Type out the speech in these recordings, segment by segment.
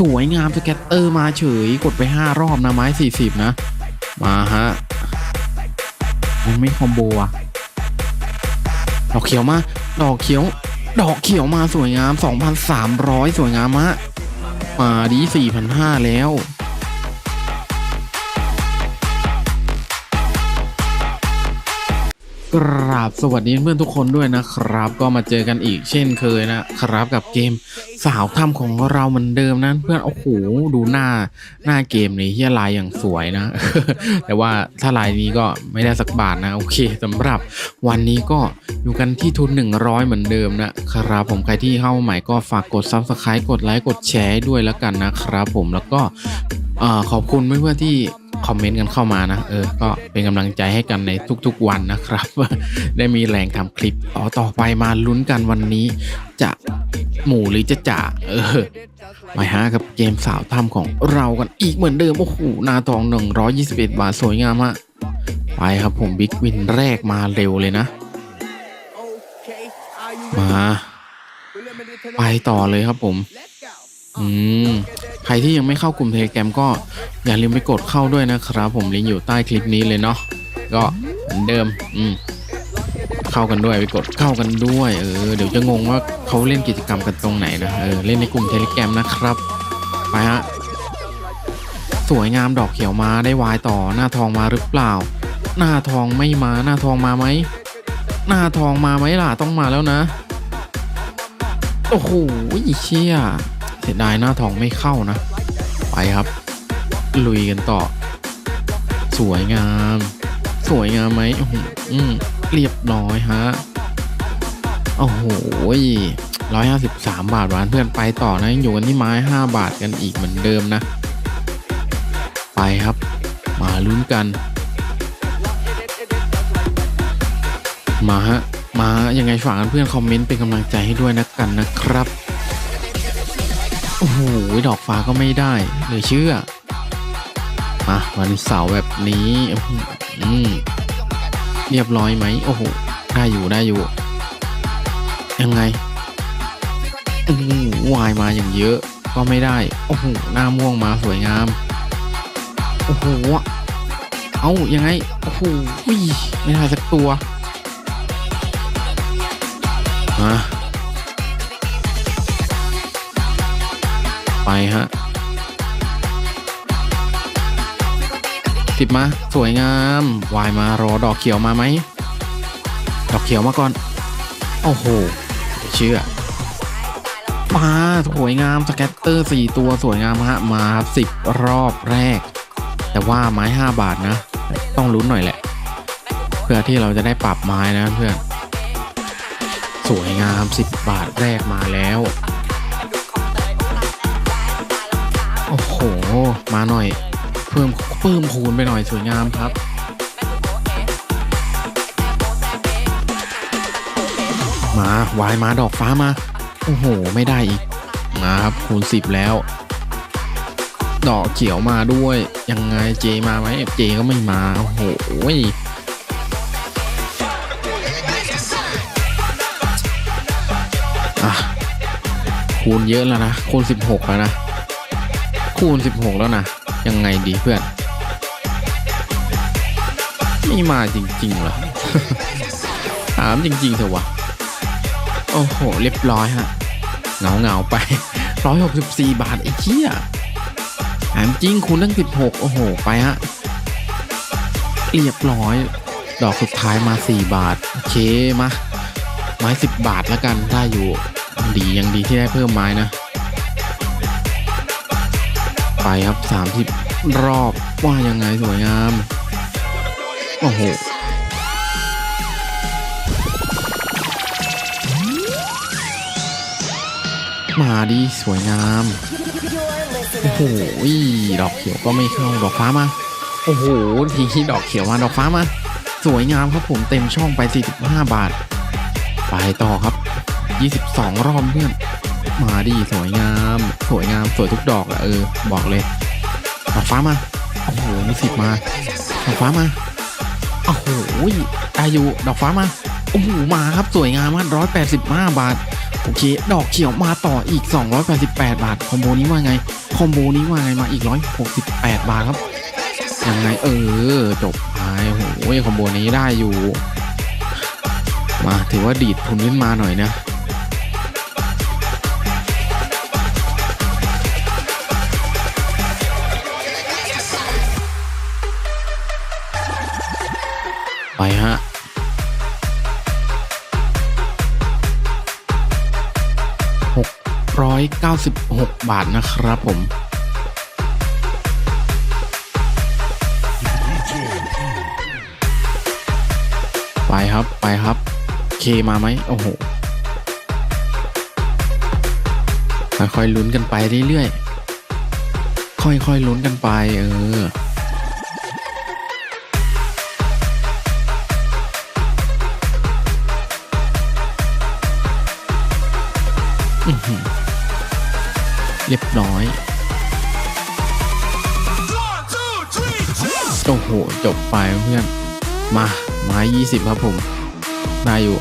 สวยงามสแกตเตอร์มาเฉยกดไป 5 รอบนะไม้ 40 นะ มาฮะยังไม่คอมโบอะดอกเขียวมา ดอกเขียว ดอกเขียวมาสวยงาม 2,300 สวยงามมะ มาดี4,500 แล้ว กราบสวัสดีเพื่อนทุกคนด้วยนะครับ ก็มาเจอกันอีกเช่นเคยนะครับกับเกมสาวถ้ำของเราเหมือนเดิมนะเพื่อนโอ้โหดูหน้าหน้าเกมนี่เฮียลายอย่างสวยนะ แต่ว่าถ้าลายนี้ก็ไม่ได้สักบาทนะ โอเคสำหรับวันนี้ก็อยู่กันที่ทุน 100 เหมือนเดิมนะครับผมใครที่เข้ามาใหม่ก็ฝากกด Subscribe กดไลค์กดแชร์ด้วยแล้วกันนะครับ ผมแล้วก็ขอบคุณเพื่อนๆที่ คอมเมนต์กันเข้ามานะ เออ ก็เป็นกำลังใจให้กันในทุกๆวันนะครับ ได้มีแรงทำคลิปต่อต่อไปมาลุ้นกันวันนี้ จะหมู่หรือจะจ่าเออมาฮะกับเกมสาวถ้ำของเรากันอีกเหมือนเดิม โอ้โหหนาทอง 121 บาท สวยงามฮะไปครับผมบิ๊กวินแรกมาเร็วเลยนะ มา ไปต่อเลยครับผม อืมใครที่ยังไม่เข้ากลุ่มเทเลแกรมก็อย่าลืมไปกดเข้าด้วยนะครับ ผมลิงก์อยู่ใต้คลิปนี้เลยเนาะก็เหมือนเดิม อืมเข้ากันด้วยไปกดเข้ากันด้วยเออเดี๋ยวจะงงว่าเขาเล่นกิจกรรมกันตรงไหนนะเออเล่นในกลุ่มเทเลแกรมนะครับไปฮะสวยงามดอกเขียวมาได้วายต่อหน้าทองมาหรือเปล่า หน้าทองไม่มาหน้าทองมาไหมหน้าทองมาไหมล่ะต้องมาแล้วนะ โอ้โหเชี่ย เสียดายหน้าทองไม่เข้านะ ไปครับ ลุยกันต่อ สวยงาม สวยงามไหมอืมเรียบร้อยฮะ โอ้โหร้อยห้าสิบสามบาทหวานเพื่อนไปต่อนะอยู่กันที่ไม้ห้าบาทกันอีกเหมือนเดิมนะ ไปครับ มาลุ้นกัน มาฮะ มายังไงฝากเพื่อนคอมเมนต์เป็นกำลังใจให้ด้วยนะกันนะครับ โอ้โห ดอกฟ้าก็ไม่ได้เลยเชื่อ มาวันเสาร์แบบนี้อืมเรียบร้อยไหม โอ้โห ได้อยู่ได้อยู่ ยังไงอือวายมาอย่างเยอะ ก็ไม่ได้ โอ้โห หน้าม่วงมาสวยงาม โอ้โห เอายังไง โอ้โห ไม่ได้สักตัว มา ฮะสิบมา สวยงามวายมารอดอกเขียวมาไหม ดอกเขียวมาก่อน โอ้โหเชื่อมาสวยงามสแกตเตอร์สี่ตัวสวยงามฮะมาครับสิบรอบแรก แต่ว่าไม้ห้าบาทนะ ต้องลุ้นหน่อยแหละ เพื่อที่เราจะได้ปรับไม้นะเพื่อนสวยงาม10บาทแรกมาแล้ว โอ้โห มาหน่อย เพิ่มเพิ่มคูณไปหน่อยสวยงามครับมาวายมาดอกฟ้ามา โอ้โห ไม่ได้อีก มาครับคูณ10แล้ว ดอกเขียวมาด้วย ยังไงเจมาไหมเจก็ไม่มา โอ้โหอะคูณเยอะแล้วนะคูณ16 แล้วนะ คูณ 16 แล้วนะ ยังไงดีเพื่อน ไม่มาจริงๆเหรอถามจริงๆเถอะวะ โอ้โห เรียบร้อยฮะ เงาเงาไป 164 บาทไอ้เหี้ยถามจริงคูณตั้ง 16 โอ้โห ไปฮะ เรียบร้อย ดอกสุดท้ายมา 4 บาท โอเคมาไม้สิบบาทแล้วกันได้อยู่ ดียังดีที่ได้เพิ่มไม้นะ ไปครับสามสิบรอบว่ายังไงสวยงาม โอ้โหมาดีสวยงาม โอ้โหดอกเขียวก็ไม่เข้าดอกฟ้ามา โอ้โหทีที่ดอกเขียวมาดอกฟ้ามา สวยงามครับผมเต็มช่องไป 45 บาท ไปต่อครับ 22 รอบเพื่อน มาดีสวยงาม สวยงามสวยทุกดอกอะเออ บอกเลยดอกฟ้ามาโอ้โหมีสิบมาดอกฟ้ามาโอ้โหได้อยู่ดอกฟ้ามาโอ้โหมาครับสวยงามมากร้อยแปดสิบห้าบาทโอเค ดอกเขียวมาต่ออีก 288 บาท คอมโบนี้ว่าไง คอมโบนี้ว่าไงมาอีก 168 บาทครับ ยังไงเออ จบไปโอ้โหคอมโบนี้ได้อยู่ มาถือว่าดีดทุนขึ้นมาหน่อยนะ ไปฮะหกร้อยเก้าสิบหกบาทนะครับผมไปครับไปครับ เคมาไหมโอ้โหค่อยๆลุ้นกันไปเรื่อยๆค่อยๆลุ้นกันไป เออ เรียบร้อย โอ้โห จบไปเพื่อน มา ไม้ยี่สิบครับผม ได้อยู่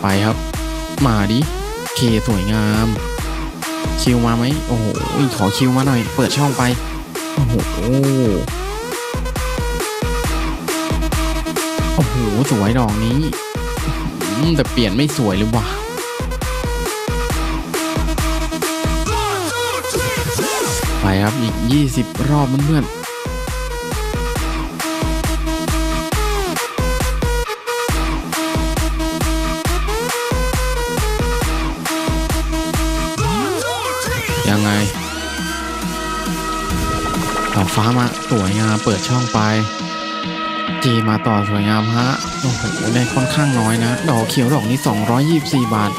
ไปครับ มาดิ เคสวยงาม คิวมาไหม โอ้โห ขอคิวมาหน่อย เปิดช่องไป โอ้โห โอ้โห สวยดอกนี้ แต่เปลี่ยนไม่สวยเลยว่ะไปครับอีก 20 รอบเพื่อนๆยังไงดอกฟ้ามาสวยงามเปิดช่องไป จีมาต่อสวยงามฮะ โอ้โหได้ค่อนข้างน้อยนะ ดอกเขียวดอกนี้ 224 บาท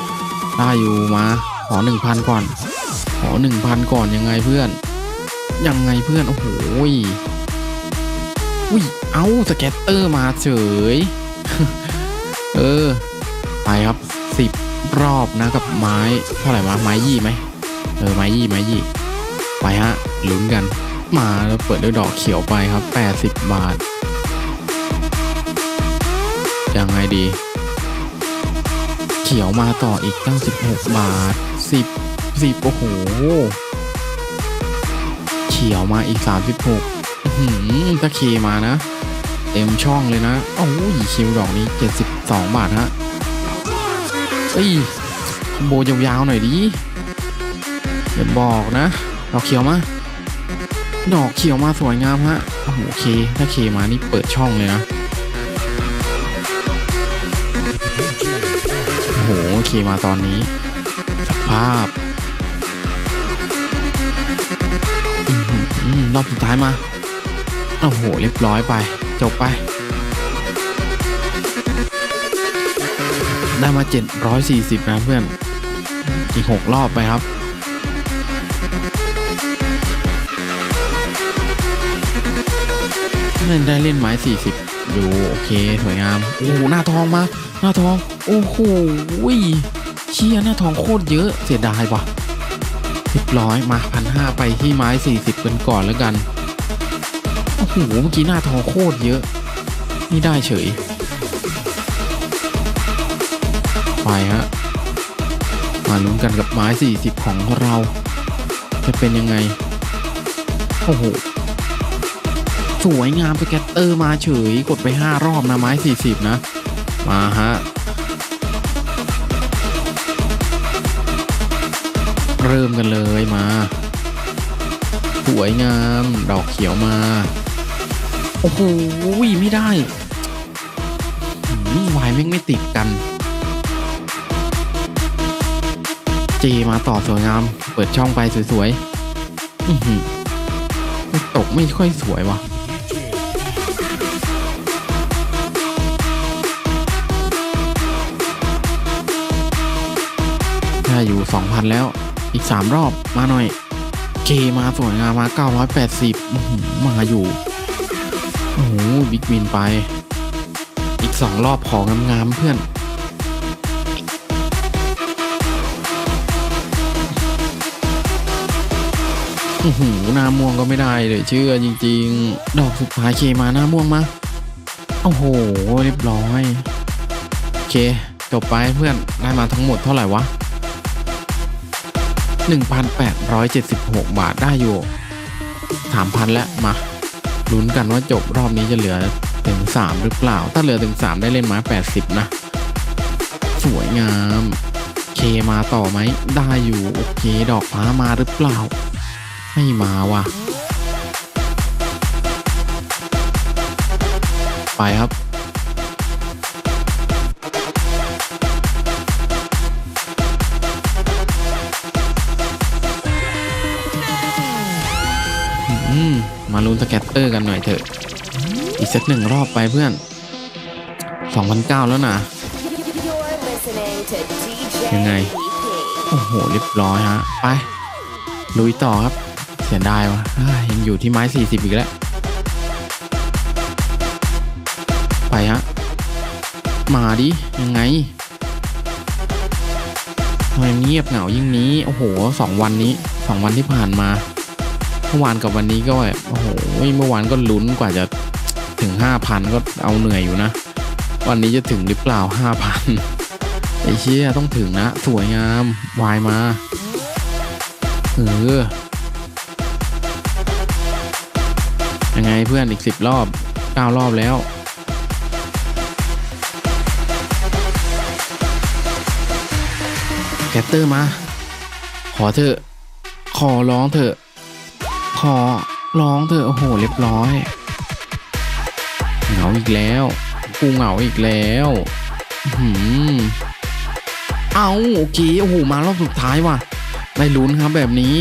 ได้อยู่มา ขอ 1,000 ก่อน ขอ 1,000 ก่อนยังไงเพื่อน ยังไงเพื่อน โอ้โหอุ้ย เอาสแกตเตอร์มาเฉย เออ ไปครับสิบรอบนะกับไม้ เท่าไหร่วะ ไม้ยี่ไหม เออ ไม้ยี่ ไม้ยี่ ไปฮะ ลุ้นกัน มาแล้วเปิดด้วยดอกเขียวไปครับ 80 บาท ยังไงดี เขียวมาต่ออีก96บาท 10 10 โอ้โห เขียวมาอีก 36หือถ้าเคมานะ เต็มช่องเลยนะ โอ้ยคิวดอกนี้ 72 บาทฮะเฮ้ยคอมโบยาวๆหน่อยดิเดี๋ยวบอกนะ ดอกเขียวมา ดอกเขียวมาสวยงามฮะ โอ้โหเคถ้าเคมานี่เปิดช่องเลยนะ อ้โหเคมาตอนนี้ สภาพรอบสุดท้ายมา โอ้โห เรียบร้อยไป จบไป ได้มา 740 นะเพื่อน อีก 6 รอบไปครับเล่นได้เล่นไม้40 อยู่ โอเค สวยงาม โอ้โห หน้าทองมา หน้าทอง โอ้โหเชี่ยหน้าทองโคตรเยอะเสียดายว่ะเรียบร้อยมาพันห้าไปที่ไม้40กันก่อนแล้วกัน โอ้โหเมื่อกี้หน้าทองโคตรเยอะ นี่ได้เฉย ไปฮะ มาลุ้นกันกับไม้40ของเรา จะเป็นยังไง โอ้โห สวยงามสแกตเตอร์มาเฉย กดไป5รอบนะไม้40นะ มาฮะ เริ่มกันเลยมาสวยงามดอกเขียวมา โอ้โหไม่ได้หืมวายแม่งไม่ติดกันเจมาต่อสวยงาม เปิดช่องไปสวยๆตกไม่ค่อยสวยวะได้อยู่ 2,000 แล้ว อีก 3 รอบมาหน่อย เคมาสวยงามมา 980อื้อหือมาอยู่ โอ้โหบิ๊กวินไป อีก 2 รอบของงามๆเพื่อนอื้อหือหน้าม่วงก็ไม่ได้เลยเชื่อจริง ๆ ดอกสุดท้ายเคมาหน้าม่วงมาโอ้โหเรียบร้อย โอเค จบไปเพื่อนได้มาทั้งหมดเท่าไหร่วะ 1,876 บาทได้อยู่ 3,000 แล้วมาลุ้นกันว่าจบรอบนี้จะเหลือถึง 3 หรือเปล่า ถ้าเหลือถึง 3 ได้เล่นม้80 นะ สวยงาม เคมาต่อไหม ได้อยู่ โอเค ดอกฟ้ามาหรือเปล่า ไม่มาว่ะ ไปครับ มมาลุ้นสแกตเตอร์กันหน่อยเถอะ อีกสักหนึ่งรอบไปเพื่อน 2,009 แล้วนะ You're listening to DJ ยังไง EP. โอ้โหเรียบร้อยฮะ ไป ลุยต่อครับ เสียดายวะอ้ายยังอยู่ที่ไม้ 40 อีกแล้ว ไปฮะ มาดิ ยังไงทำไมเงียบเหงายิ่งนี้ โอ้โหสองวันนี้สองวันที่ผ่านมา เมื่อวานกับวันนี้ก็แบบโอ้โหเมื่อวานก็ลุ้นกว่าจะถึง 5,000 ก็เอาเหนื่อยอยู่นะ วันนี้จะถึงหรือเปล่า 5,000 ไอ้เชี่ยต้องถึงนะ สวยงามวายมา เออ ยังไงเพื่อนอีกสิบรอบเก้ารอบแล้วแคตเตอร์มา ขอเถอะ ขอร้องเถอะ ขอร้องเถอโอ้โหเรียบร้อย เหงาอีกแล้ว กูเหงาอีกแล้วอื้อหืมเอาโอเคโอ้โหมารอบสุดท้ายว่ะได้ลุ้นครับแบบนี้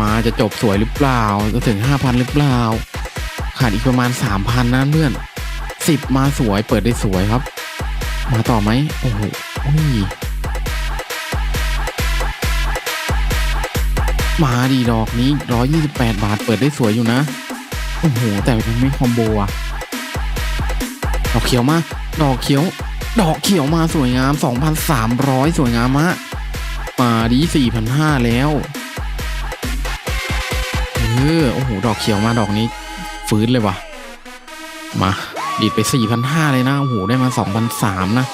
มาจะจบสวยหรือเปล่า จะถึง 5,000 หรือเปล่า ขาดอีกประมาณ 3,000นะเพื่อน10 มาสวยเปิดได้สวยครับ มาต่อไหมโอ้โห มาดีดอกนี้ 128 บาทเปิดได้สวยอยู่นะ โอ้โห แต่ยังไม่คอมโบอะดอกเขียวมา ดอกเขียว ดอกเขียวมาสวยงาม 2,300 สวยงามมะมาดี4,500 แล้ว เออ โอ้โห ดอกเขียวมาดอกนี้ ฟื้นเลยวะมา ดีดไป4,500 เลยนะ โอ้โห ได้มา 2,300 นะ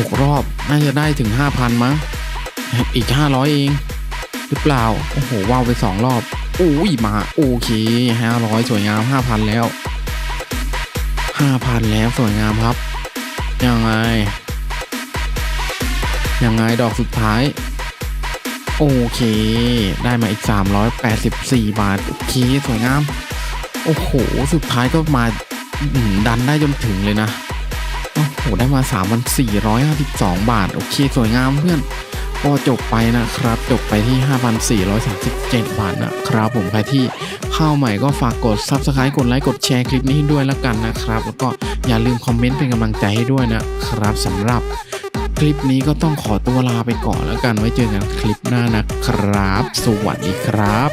หกรอบ น่าจะได้ถึง5,000มั้ง อีก500เอง หรือเปล่า โอ้โหว้าวไปสองรอบโอ้ยมาโอเค500สวยงาม5,000แล้ว5,000แล้วสวยงามครับ ยังไง ยังไงดอกสุดท้าย โอเค ได้มาอีก 384 บาท โอเค สวยงาม โอ้โห สุดท้ายก็มาดันได้จนถึงเลยนะ โอ้โหได้มา3,452 บาท โอเค สวยงามเพื่อนก็จบไปนะครับ จบไปที่ 5,437 บาทนะครับผมใครที่เข้าใหม่ก็ฝากกด Subscribe กดไลค์กดแชร์คลิปนี้ให้ด้วยแล้วกันนะครับ แล้วก็อย่าลืมคอมเมนต์เป็นกำลังใจให้ด้วยนะครับสำหรับคลิปนี้ก็ต้องขอตัวลาไปก่อนแล้วกันไว้เจอกันคลิปหน้านะครับ สวัสดีครับ